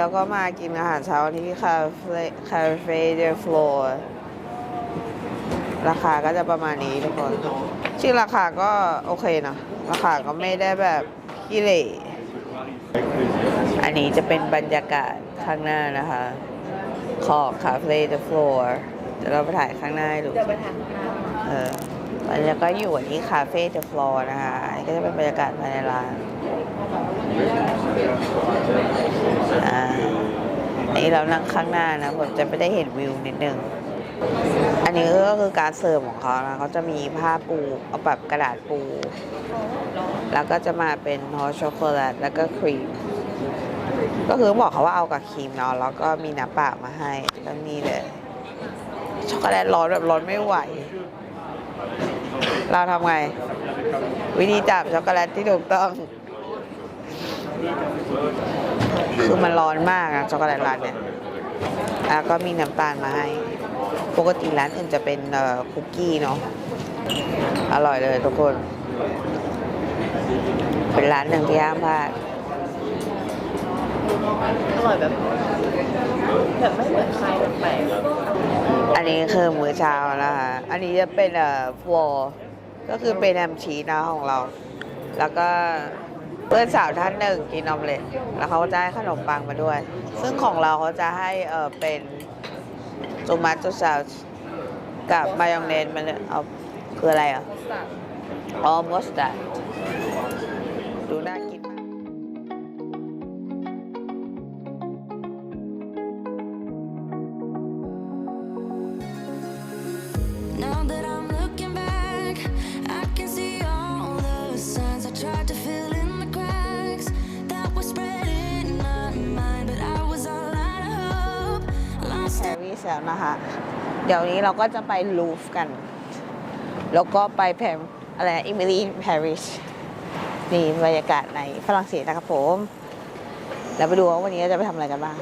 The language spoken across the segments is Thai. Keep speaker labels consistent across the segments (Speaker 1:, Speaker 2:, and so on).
Speaker 1: แล้วก็มากินอาหารเช้าที่คาเฟ่คาเฟ่เดฟลอร์ราคาก็จะประมาณนี้ทุกคนชื่อราคาก็โอเคนะราคาก็ไม่ได้แบบกิเลอันนี้จะเป็นบรรยากาศข้างหน้านะคะ ของคาเฟ่เดฟลอร์เดี๋ยวเราไปถ่ายข้างหน้าให้ดู
Speaker 2: เดี๋ยวไปทานข้าว
Speaker 1: เออแล้วก็อยู่ที่คาเฟ่เดฟลอร์นะคะอันนี้ก็จะเป็นบรรยากาศภายในร้าน อ่าอันนี้เรานั่งข้างหน้านะผมจะไม่ได้เห็นวิวนิดนึง อันนี้ก็คือการเสิร์ฟของเขานะเขาจะมีผ้าปูเอาแบบกระดาษปู แล้วก็จะมาเป็นฮอช็อกโกแลตแล้วก็ครีม ก็คือบอกเขาว่าเอากับครีมเนาะแล้วก็มีน้ำเปล่ามาให้แล้วนี่เลยช็อกโกแลตร้อนแบบร้อนไม่ไหว เราทำไง วิธีจับช็อกโกแลตที่ถูกต้อง คือมันร้อนมากอะช็อกโกแลตร้านเนี่ยแล้วก็มีน้ำตาลมาให้ ปกติร้านอื่นจะเป็นเอ่อคุกกี้เนาะอร่อยเลยทุกคน เป็นร้านหนึ่งที่ห้ามพลาด
Speaker 2: อร่อยแบบแบบไม่เหมือนใครแปลก
Speaker 1: อันนี้คือมื้อเช้านะคะอันนี้จะเป็นเอ่อวอก็คือเป็นแฮมชีสนะของเรา แล้วก็เพื่อนสาวท่านหนึ่งกินออมเล็ตแล้วเขาก็จะให้ขนมปังมาด้วย ซึ่งของเราเขาจะให้เออเป็นโ o มาโตซอสกับมายองเนสมันยเอาคืออะไรอะอ๋อมอสตาร์ดดูน่ากินมาก
Speaker 3: Now that I'm
Speaker 1: แล้วนะคะ เดี๋ยวนี้เราก็จะไปลูฟกัน แล้วก็ไปแพรอะไรอิมิลีปารีสนี่บรรยากาศในฝรั่งเศสนะครับผม แล้วไปดูว่าวันนี้เราจะไปทำอะไรกันบ้าง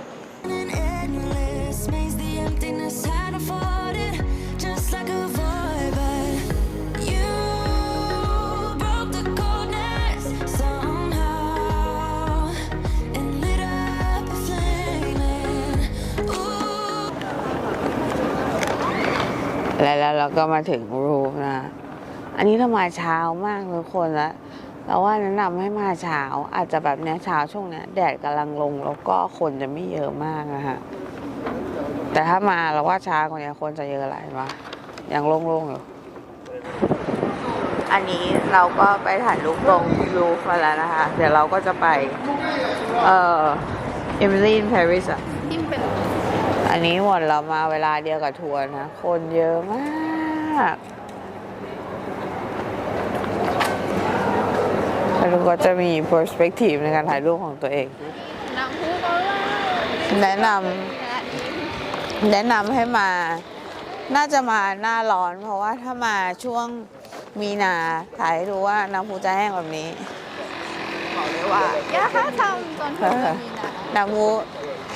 Speaker 1: แล้วก็มาถึงรูฟนะอันนี้เรามาเช้ามากทุกคนล้วเราว่าแนะนำให้มาเช้าอาจจะแบบเนี้ยเช้าช่วงเนี้ยแดดกำลังลงแล้วก็คนจะไม่เยอะมากนะฮะแต่ถ้ามาเราว่าช้ากว่านี้คนจะเยอะหลายวะยังโล่งๆอยู่อันนี้เราก็ไปถ่ายรูปตรงรูฟมาแล้วนะคะ เดี๋ยวเราก็จะไป เอ่อเอมิลีนปารีสอะ
Speaker 2: ที่เป็น
Speaker 1: อันนี้หมดเรามาเวลาเดียวกับทัวร์นะ คนเยอะมากแล้วก็จะมี perspective ในการถ่ายรูปของตัวเอง
Speaker 2: น้ำพุก็ล่า
Speaker 1: แนะนำแนะนำให้มา น่าจะมาหน้าร้อน เพราะว่าถ้ามาช่วงมีนาถ่ายให้ดูว่าน้ำพุจะแห้งแบบนี้บอกเลยว่า
Speaker 2: อย่าทำตอนที่มันมีนะ
Speaker 1: น้ำพุ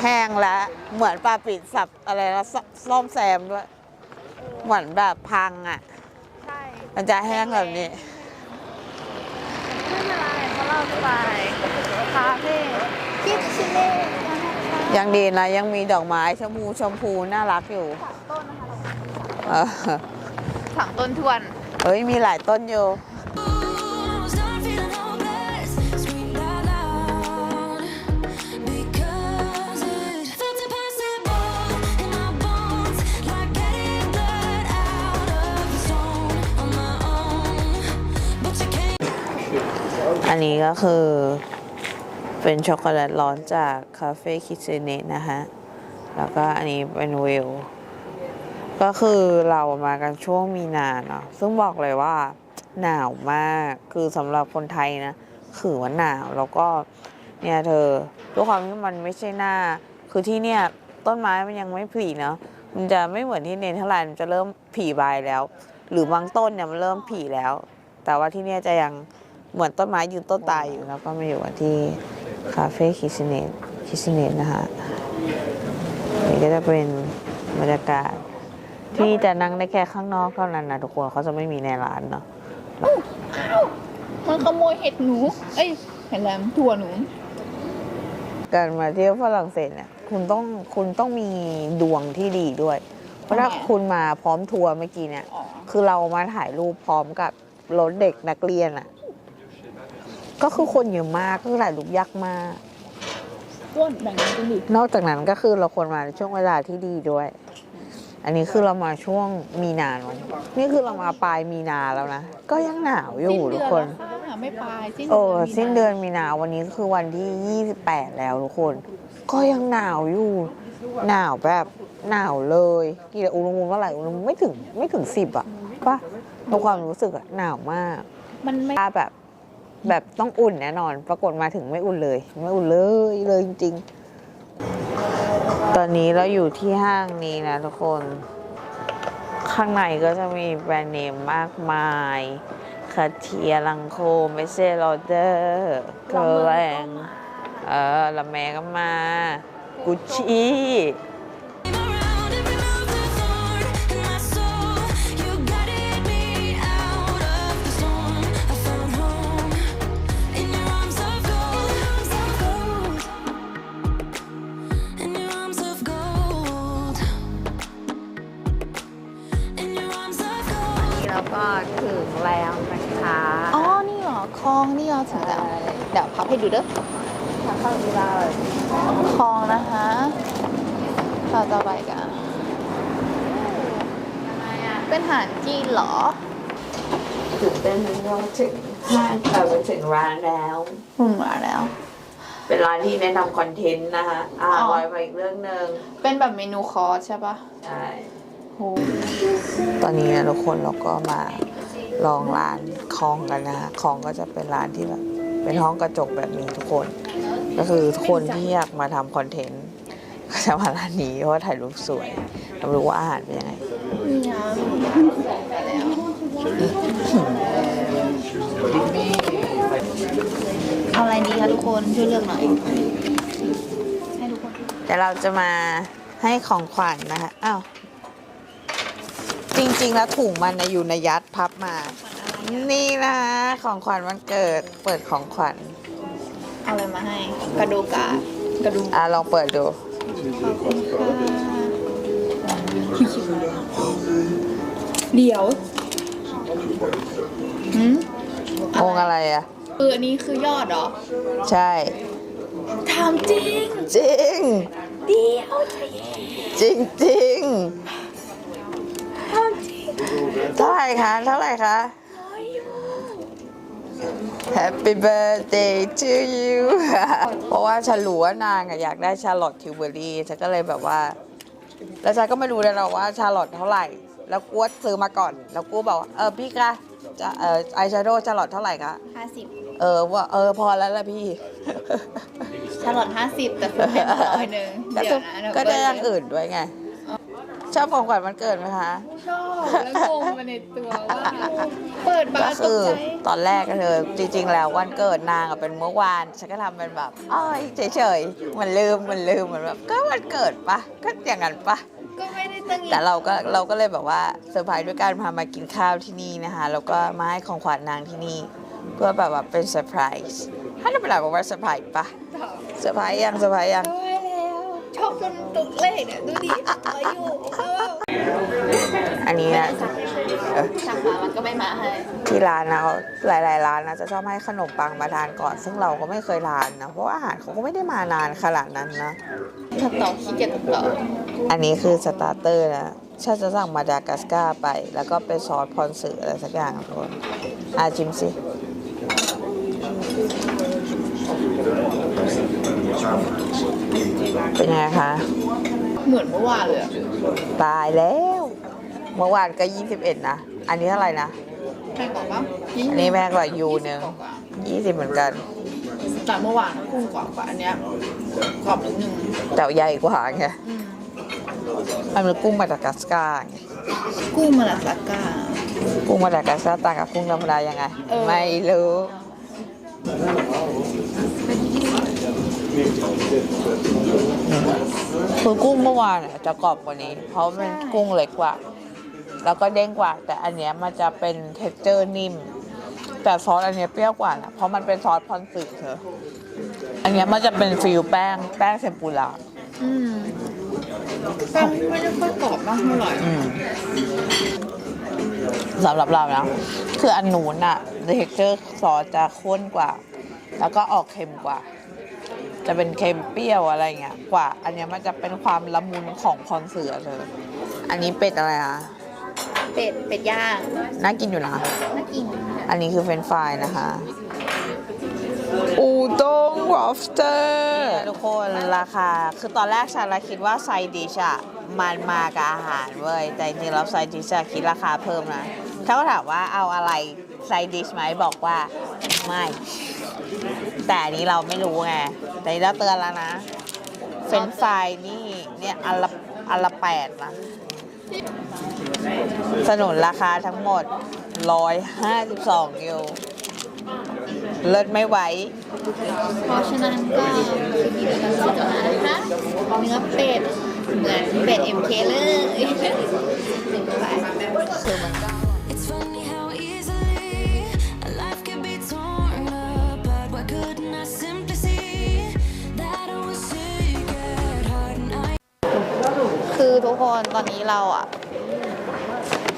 Speaker 1: แห้งแล้ว เหมือนปลาปิดสับอะไรแล้วซซ่อมแซมด้วย เหมือนแบบพังอะ
Speaker 2: ใช่
Speaker 1: มันจะแห้งแบบนี้
Speaker 2: ไม่เป็นไรเพราะเราจะไปคาเฟ่คิดชิเล่
Speaker 1: ยังดีนะยังมีดอกไม้ชมพูชมพูน่ารักอยู่
Speaker 2: สามต้นนะคะ
Speaker 1: เออ
Speaker 2: สามต้นทวน
Speaker 1: เฮ้ยมีหลายต้นอยู่ อันนี้ก็คือเป็นช็อกโกแลตร้อนจากคาเฟ่คิเซเนตนะฮะแล้วก็อันนี้เป็นวิว ก็คือเรามากันช่วงมีนาเนาะ ซึ่งบอกเลยว่าหนาวมาก คือสำหรับคนไทยนะคือว่าหนาว แล้วก็เนี่ยเธอด้วยความที่มันไม่ใช่หน้า คือที่เนี่ยต้นไม้มันยังไม่ผลิเนาะ มันจะไม่เหมือนที่เนเธอร์แลนด์มันจะเริ่มผลิใบแล้ว หรือบางต้นเนี่ยมันเริ่มผลิแล้ว แต่ว่าที่เนี่ยจะยัง เหมือนต้นไม้ยืนต้นตายอยู่แล้วก็มาอยู่กันที่คาเฟ่คิสเนตคิสเนตนะคะนี่ก็จะเป็นบรรยากาศ ที่จะนั่งได้แค่ข้างนอกเท่านั้นนะทุกคนเขาจะไม่มีในร้านเนาะ
Speaker 2: มันขโมยเห็ดหนู เอ้ยเห็ดแหลมถั่วหนู
Speaker 1: การมาเที่ยวฝรั่งเศสเนี่ยคุณต้องคุณต้องมีดวงที่ดีด้วย เพราะถ้าคุณมาพร้อมทัวร์เมื่อกี้เนี่ย คือเรามาถ่ายรูปพร้อมกับรถเด็กนักเรียนอะ ก็คือคนเยอะมากก็คือถ่ายรูปยากมาก
Speaker 2: อ้วนแบ่งกันจริงดิ
Speaker 1: นอกจากนั้นก็คือเราควรมาในช่วงเวลาที่ดีด้วย อันนี้คือเรามาช่วงมีนาเนอะนี่คือเรามาปลายมีนาแล้วนะ ก็ยังหนาวอยู่ทุกคน
Speaker 2: แล้วค่ะไม่ปลายสิ้น
Speaker 1: โอ้
Speaker 2: เดือนมีนา
Speaker 1: สิ้นเดือนมีนาวันนี้คือวันที่ 28 แล้วทุกคน ก็ยังหนาวอยู่ หนาวแบบหนาวเลยกี่อุณหภูมิเท่าไหร่อุณหภูมิไม่ถึงไม่ถึงสิบอะปะในความรู้สึกอะหนาวมาก
Speaker 2: มันไม่
Speaker 1: ถ้าแบบ แบบต้องอุ่นแน่นอน ปรากฏมาถึงไม่อุ่นเลย ไม่อุ่นเลยเลยจริงๆ ตอนนี้เราอยู่ที่ห้างนี้นะทุกคน ข้างในก็จะมีแบรนด์เนมมากมายคาเทียลังโคเมเซโรเดอร์เกอร์แรงเออละแมก็มา กุชชี่ ถึงแล้วนะคะ
Speaker 2: อ๋อ นี่เหรอคลองนี่เหรอถึงแล้วเดี๋ยวพับให้ดูเด้อ
Speaker 1: ทางเข้านี้เรา
Speaker 2: คลองนะคะเราจะไปกันเป็นอาหารจีนเหรอ
Speaker 1: ถึงเต้นเราถึงห้างเราไปถึงร้านแล้ว
Speaker 2: อืมมาแล้ว
Speaker 1: เป็นร้านที่แนะนำคอนเทนต์นะคะอ่า
Speaker 2: อ๋อ
Speaker 1: ลอยไปอีกเรื่องหนึ่ง
Speaker 2: เป็นแบบเมนูคอร์สใช่ปะ
Speaker 1: ใช่
Speaker 2: โห
Speaker 1: ตอนนี้นะทุกคนเราก็มา ลองร้านคองกันนะคะคองก็จะเป็นร้านที่แบบเป็นห้องกระจกแบบนี้ทุกคน ก็คือทุกคนที่อยากมาทำคอนเทนต์ก็จะมาร้านนี้เพราะว่าถ่ายรูปสวยเรารู้ว่าอาหารเป็นยังไง
Speaker 2: นี่นะมาแล้วเอาอะไรดีคะทุกคนช่วยเลือกหน่อยให้ทุกคน
Speaker 1: แต่เราจะมาให้ของขวัญนะคะอ้าว จริงๆ แล้วถุงมันนะอยู่ในยัดพับมา นี่นะของขวัญวันเกิดเปิดของขวัญ
Speaker 2: เอาอะไรมาให้ กระดูกกากระดูก
Speaker 1: อะลองเปิดดู
Speaker 2: ขอบคุณค่ะเดี๋ยวหืม
Speaker 1: องค์อะไรอะ
Speaker 2: เอออันนี้คือยอดเหรอ
Speaker 1: ใช่
Speaker 2: ถามจริง
Speaker 1: จริง
Speaker 2: เดียว
Speaker 1: จริงจริง
Speaker 2: ถามจริง
Speaker 1: เท่าไหร่คะเท่าไหร่คะ Happy birthday to you เพราะว่าฉันรู้ว่านางอะอยากได้ชาร์ลอตทิวเบอรี่ฉันก็เลยแบบว่า แล้วฉันก็ไม่รู้เลยหรอกว่าชาร์ลอตเท่าไหร่ แล้วกูก็ซื้อมาก่อน แล้วกูบอกว่าเออพี่คะจะเออไอแชโดว์ชาร์ลอตเท่าไหร่คะ
Speaker 2: ห้าสิบ
Speaker 1: เออว่าเออพอแล้วละพี่
Speaker 2: ชาลอตห้าสิบแต่คุณให้มาร้อยหนึ่ง
Speaker 1: ก็
Speaker 2: เดี๋
Speaker 1: ต้
Speaker 2: ย
Speaker 1: อ
Speaker 2: ว
Speaker 1: ง
Speaker 2: นะ
Speaker 1: ก็ได้อ
Speaker 2: เยว
Speaker 1: ย่างอื่นด้วยไง ชอบของขวัญวันเกิดไหมคะ
Speaker 2: ชอบแล้วงงมาในตัวว่าเปิดบา
Speaker 1: ก็
Speaker 2: ร์ต
Speaker 1: คื
Speaker 2: ก
Speaker 1: อ
Speaker 2: ใจ
Speaker 1: ตอนแรกก็คือจริง ๆ แล้ววันเกิดนางอะเป็นเมื่อวานฉันก็ทำเป็นแบบอ้อยเฉยๆมันลืมมันลืมเหมือนแบบก็วันเกิดปะก็อย่างนั้นปะ
Speaker 2: ก็ไม่ได้ตั้ง
Speaker 1: แต่เราก็เราก็เลยแบบว่าเซอร์ไพรส์ด้วยการพามากินข้าวที่นี่นะคะแล้วก็มาให้ของขวัญนางที่นี่ เพื่อแบบว่าเป็นเซอร์ไพรส์ถ้าจะเป็นแบบว่าเซอร์ไพรส์ปะเซอร์ไพรส์ยังเซอร์ไพรส์ยัง
Speaker 2: ชอบแล้ว ชอบจนตุกเลขเนี่ยดูดิมาอยู่เขาว่า
Speaker 1: อันนี้นะเออ
Speaker 2: สั่งมามันก็ไม่มาให้
Speaker 1: ที่ร้านนะเขาหลาย ๆ ร้านนะจะชอบให้ขนมปังมาทานก่อน ซึ่งเราก็ไม่เคยทานนะ เพราะว่าอาหารเขาก็ไม่ได้มานานขนาดนั้นนะ
Speaker 2: ตัดต่อขี้เกียจตัดต่อ
Speaker 1: อันนี้คือสตาร์เตอร์นะฉันจะสั่งมาดากัสการ์ไป แล้วก็เป็นซอสพรสืออะไรสักอย่างทุกคนอาชิมสิ เป็นไงคะ
Speaker 2: เหมือนเมื่อวานเลยอะ
Speaker 1: ตายแล้ว เมื่อวานก็21นะ อันนี้เท่าไหร่นะ
Speaker 2: แพงกว่าปะ
Speaker 1: อันนี้แพงกว่ายูหนึ่ง
Speaker 2: กว่า
Speaker 1: 20เหมือนกัน
Speaker 2: แต่เมื่อวานกุ้งกว่ากว่าอันเนี้ยกรอบนิดนึง
Speaker 1: แต่ใหญ่กว่าไง
Speaker 2: อืม
Speaker 1: มันเป็นกุ้งมาดากัสการ์ไง
Speaker 2: กุ้งมาลาสกา
Speaker 1: กุ้งมาดากัสการ์ต่างกับกุ้งธรรมดายังไง
Speaker 2: เออ
Speaker 1: ไม่รู้ คือกุ้งเมื่อวานอะจะกรอบกว่านี้ เพราะมันกุ้งเล็กกว่า แล้วก็เด้งกว่า แต่อันเนี้ยมันจะเป็นเท็กเจอร์นิ่ม แต่ซอสอันเนี้ยเปรี้ยวกว่านะเพราะมันเป็นซอสพอนสึเธออันเนี้ยมันจะเป็นฟิลแป้งแป้งเซมปุระ
Speaker 2: อืมแป้งไม่ได้ค่อยกรอบมากเท่าไหร่
Speaker 1: อืมสำหรับเรานะคืออันนู้นอะเท็กเจอร์ซอสจะข้นกว่า แล้วก็ออกเค็มกว่า จะเป็นเค็มเปรี้ยวอะไรเงี้ยกว่า อันเนี้ยมันจะเป็นความละมุนของคอนเสือเลยอันนี้เป็ดอะไรอะ
Speaker 2: เป็ดเป็ดย่าง
Speaker 1: น่ากินอยู่นะ
Speaker 2: น่ากิน
Speaker 1: อันนี้คือเฟรนช์ฟรายนะคะอูด้งวอฟเตอร์ทุกคนราคา คือตอนแรกฉันละคิดว่าไซดิชอะมันมากับอาหารเว้ยแต่จริงๆแล้วไซดิชอะคิดราคาเพิ่มนะถ้าเขาถามว่าเอาอะไรไซดิชไหมบอกว่าไม่ แต่อันนี้เราไม่รู้ไง แต่นี่เราเตือนแล้วนะ เฟรนช์ฟรายนี่เนี่ยอันละอันละแปดนะ สนุนราคาทั้งหมด 152ยูเลิศไม่ไหว
Speaker 2: เพราะฉะนั้นก็คือมีเป็นสีจอนะคะเนื้อเป็ดเหมือนเป็ด MK เลยหนึ่งไป
Speaker 1: คือมันก็
Speaker 2: กคนตอนนี้เราอะ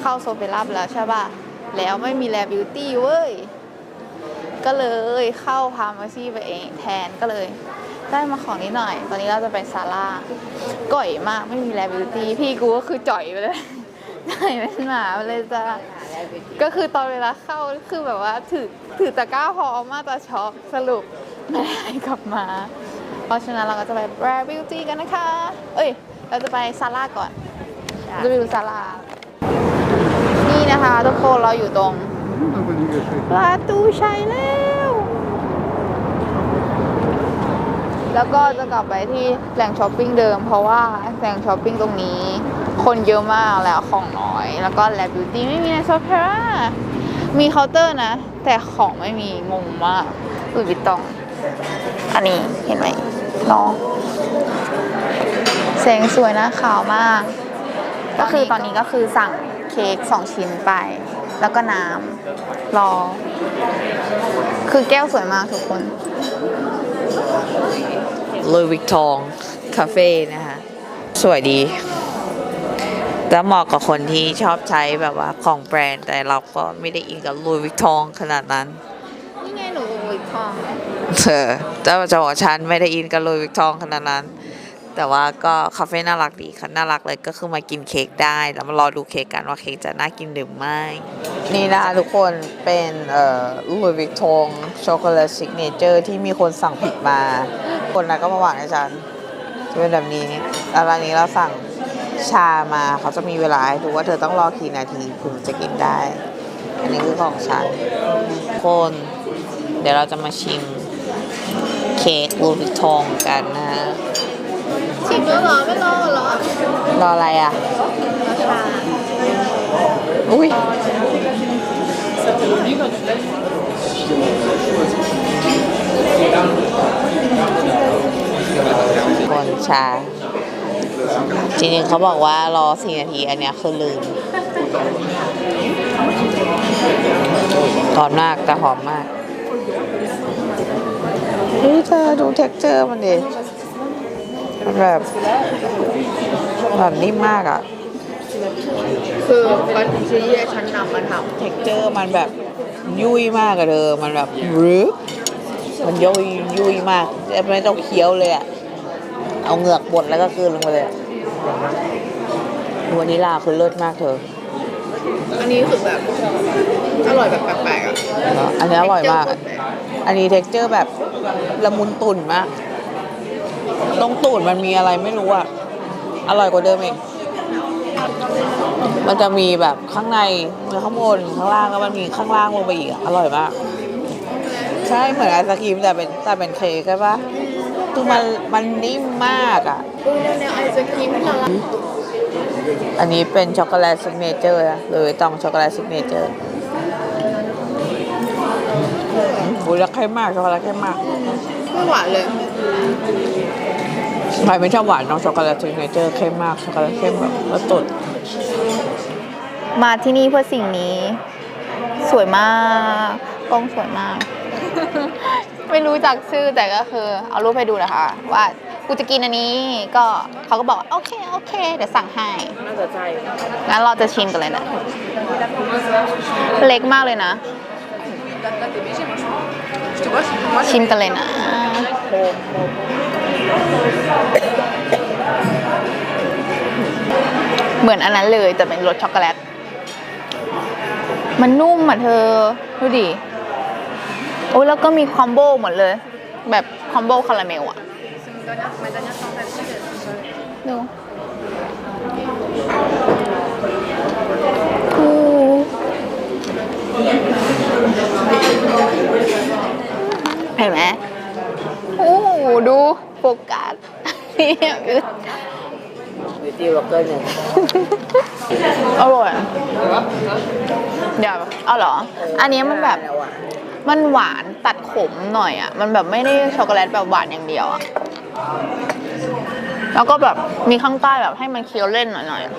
Speaker 2: เข้าโซเฟล่าไปแล้วใช่ป่ะ แล้วไม่มีแลบิวตี้เว้ย ก็เลยเข้าพาร์มาซี่ไปเองแทนก็เลย ได้มาของนิดหน่อย ตอนนี้เราจะไปซาร่าก่อยมากไม่มีแลบิวตี้พี่กูก็คือจ่อยไปเลยจ่อยเป็นหมาไปเลยจ้าก็คือตอนเวลาเข้าคือแบบว่าถือถือตะกร้าพอมากจะช็อกสรุปไม่ได้กลับมา เพราะฉะนั้นเราก็จะไปแบรบิวตี้กันนะคะ เอ้ย เราจะไปซาร่าก่อนเราจะไปดูซาร่านี่นะคะทุกคนเราอยู่ตรงประตูชัยแล้ว แล้วก็จะกลับไปที่แหล่งช้อปปิ้งเดิม เพราะว่าแหล่งช้อปปิ้งตรงนี้ คนเยอะมากแล้วของน้อย แล้วก็แลบิวตี้ไม่มีในโซเ e รามีเคาน์เตอร์นะ แต่ของไม่มีงงมากอุยบิตตอง อันนี้เห็นไหมน้อง แสงสวยนะขาวมาก ก็คือตอนนี้ก็คือสั่งเค้กสองชิ้นไป แล้วก็น้ำรอ คือแก้วสวยมากทุกคน
Speaker 1: ลุยวิกตอง คาเฟ่นะคะ สวยดีจะเหมาะกับคนที่ชอบใช้แบบว่าของแบรนด์แต่เราก็ไม่ได้อินกับลุยวิกตองขนาดนั้น
Speaker 2: นี่ไงหนูวิกทอง
Speaker 1: เออจะจะบอกว่าฉันไม่ได้อินกับลุยวิกตองขนาดนั้น แต่ว่าก็คาเฟ่น่ารักดีค่ะน่ารักเลยก็คือมากินเค้กได้ แล้วมารอดูเค้กกันว่าเค้กจะน่ากินหรือไม่ นี่นะทุกคนเป็นเอ่อลุยวิกตองช็อกโกแลตซิกเนเจอร์ที่มีคนสั่งผิดมา คนนั้นก็มาวางให้ฉันจะเป็นแบบนี้แล้วร้านนี้เราสั่งชามาเขาจะมีเวลาให้ดูว่าเธอต้องรอกี่นาทีถึงจะกินได้ อันนี้คือของฉันคน เดี๋ยวเราจะมาชิมเค้กลูบิกทองกันนะ
Speaker 2: ชิมแล้วเหรอไม่รอเหรอ
Speaker 1: รออะไรอะ
Speaker 2: รอชา
Speaker 1: อุ้ยคนชา จริงๆเขาบอกว่ารอสี่นาที อันเนี้ยคือลืมหอมมากแต่หอมมากเฮ้ยเธอดูเท็กเจอร์มันดิมัน แบบแบบนิ่มมากอะ
Speaker 2: คือมันชี้ให้ฉันนำมาท
Speaker 1: เท็กเจอร์มันแบบยุ่ยมากอะเธอมันแบบรึบมันยุ่ยยุ่ยมากไม่ต้องเคี้ยวเลยอะเอาเหงือกบดแล้วก็กลืนลงไปเลยอะวานิลาคือเลิศมากเธอำ
Speaker 2: อันนี้คือแบบอร่อยแบบแปลกๆอะ
Speaker 1: เนอะอันนี้อร่อยมาก อันนี้เท็กเจอร์แบบละมุนตุ่นมาก ตรงตุ่นมันมีอะไรไม่รู้อะอร่อยกว่าเดิมเองมันจะมีแบบข้างในข้างบนข้างล่างแล้วมันมีข้างล่างลงไปอีกอะอร่อยมาก ใช่เหมือนไอศครีมแต่เป็นแต่เป็นเค้กใช่ปะคือมันมันนิ่มมากอะ
Speaker 2: แนวไอศครีมที่เรา
Speaker 1: อันนี้เป็นช็อกโกแลตซิกเนเจอร์นะหรือต้องช็อกโกแลตซิกเนเจอร์บุยรักเข้มมากช็อกโกแลตเข้มมาก
Speaker 2: ไม่หวานเลย
Speaker 1: ใครไม่ชอบหวานน้องช็อกโกแลตซิกเนเจอร์เข้มมากช็อกโกแลตเข้มแบบแล้วตุด
Speaker 2: มาที่นี่เพื่อสิ่งนี้ สวยมากกล้องสวยมากไม่ไม่รู้จักชื่อแต่ก็คือ เอารูปให้ดูนะคะ ว่ากูจะกินอันนี้ก็เขาก็บอกโอเคโอเค เดี๋ยวสั่งให้
Speaker 1: น่าจะใช่
Speaker 2: งั้นเราจะชิมกันเลยนะ เล็กมากเลยนะ ชิมกันเลยนะ เหมือนอันนั้นเลยแต่เป็นรสช็อกโกแลต มันนุ่มอะเธอ ดูดิ โอ้แล้วก็มีคอมโบหมดเลย แบบคอมโบคาราเมลอะดูเห็นไหมโอ้โหดูโฟ กัสเนี่ยอึด
Speaker 1: บิวตี้บล็อกเกอร์หนึ่ง
Speaker 2: อร่อยเดี๋ยวเอาเหรอ อันนี้มันแบบ มันหวานตัดขมหน่อยอะ มันแบบไม่ได้ช็อกโกแลตแบบหวานอย่างเดียวอะ แล้วก็แบบมีข้างใต้แบบให้มันเคี้ยวเล่นหน่อย
Speaker 3: In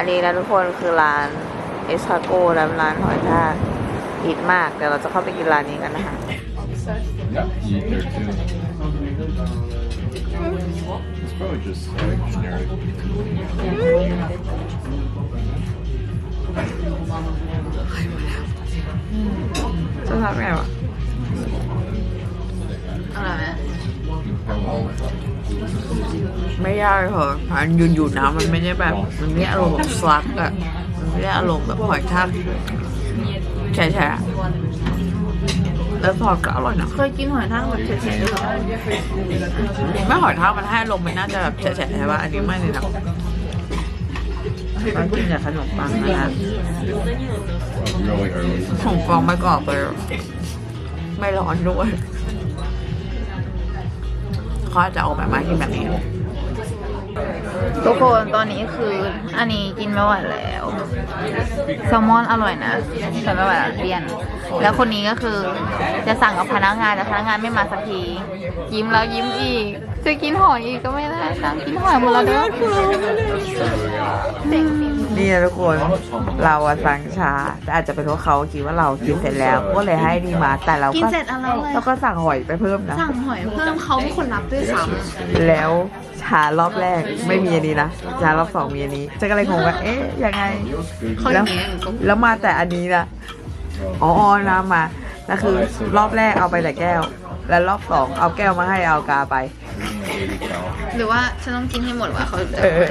Speaker 1: อันนี้นะทุกคนคือร้านเอสคาโกและร้านหอยทากฮิตมากเดี๋ยวเราจะเข้าไปกินร้านนี้กันนะคะ
Speaker 4: Yeah, you eat there too. It's probably just like generic.
Speaker 1: จะทำไงวะ
Speaker 2: ๆอร่อยไหม
Speaker 1: ไม่ยากเลยเหรอมันยืนอยู่นะมันไม่ได้แบบ มันไม่ได้อารมณ์แบบสลักอะมันไม่ได้อารมณ์แบบหอยทากใช่ใช่อะแล้วทอดก็อร่อยนะ
Speaker 2: เคยกินหอยทากแบบเฉยๆด้วยเหรอ
Speaker 1: ไม่หอยทากมันให้อารมณ์มันน่าจะแบบแฉะๆใช่ป่ะอันนี้ไม่เลยนะมันกินกับขนมปังนะคะ
Speaker 4: Really early.
Speaker 1: ของฟองไม่กรอบเลยไม่ร้อนด้วย เขาอาจจะออกแบบมากินแบบนี้
Speaker 2: ทุกคนตอนนี้คืออันนี้กินไม่ไหวแล้วแซลมอนอร่อยนะแต่ไม่ไหวแล้วเลี่ยน แล้วคนนี้ก็คือจะสั่งกับพนักงานแต่พนักงานไม่มาสักที ยิ้มแล้วยิ้มอีก จะกินหอยอีกก็ไม่ได้นะกินหอยหมดแล้วเด้อเด็กสิ
Speaker 1: นี่นะทุกคนเราอะสั่งชาแต่อาจจะเป็นเพราะเขาคิดว่าเรากินเสร็จแล้ว ก็เลยให้นี่มาแต่เรา
Speaker 2: กิน
Speaker 1: ก็
Speaker 2: เสร็จอะไรเลย
Speaker 1: เราก็สั่งหอยไปเพิ่มนะ
Speaker 2: สั่งหอยเพิ่มเขาเป็นคนรับด้วยซ้
Speaker 1: แล้วชารอบแรกไม่มีอันนี้นะชารอบสองมีอันนี้เจะก็เลยงงว่าเอ๊ะยังไงำแล้วแล้วมาแต่อันนี้นะอ๋อๆน้ำมาแล้วคือรอบแรกเอาไปแต่แก้ว แล้วรอบสองเอาแก้วมาให้เอากาไป
Speaker 4: 80 cal.
Speaker 2: หรือว่าฉันต้องกินให้หมดวะเขา
Speaker 1: เออ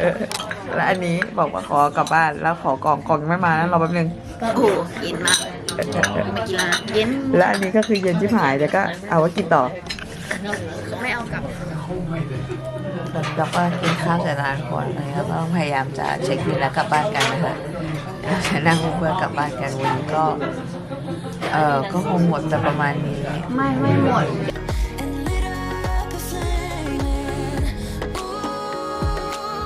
Speaker 1: แล้วอันนี้บอกว่าขอกลับบ้านแล้วขอกล่องกล่องยังไม่มานะรอแป๊บนึง
Speaker 2: โอ้โหเย็นมากไม่กินแล้วนะเย็น
Speaker 1: แล้วอันนี้ก็คือเย็นที่หายแต่ก็เอาไว้กินต่อ
Speaker 2: ไม่เอากลับ
Speaker 1: แล้วก็กินข้าวเสร็จร้านก่อนอันนี้ก็ต้องพยายามจะเช็คบิลแล้วกลับบ้านกันนะคะจะนั่งเพื่อกลับบ้านกันวันนี้ก็ เออก็คงหมดแต่ประมาณนี้
Speaker 2: ไม่ไม่หมด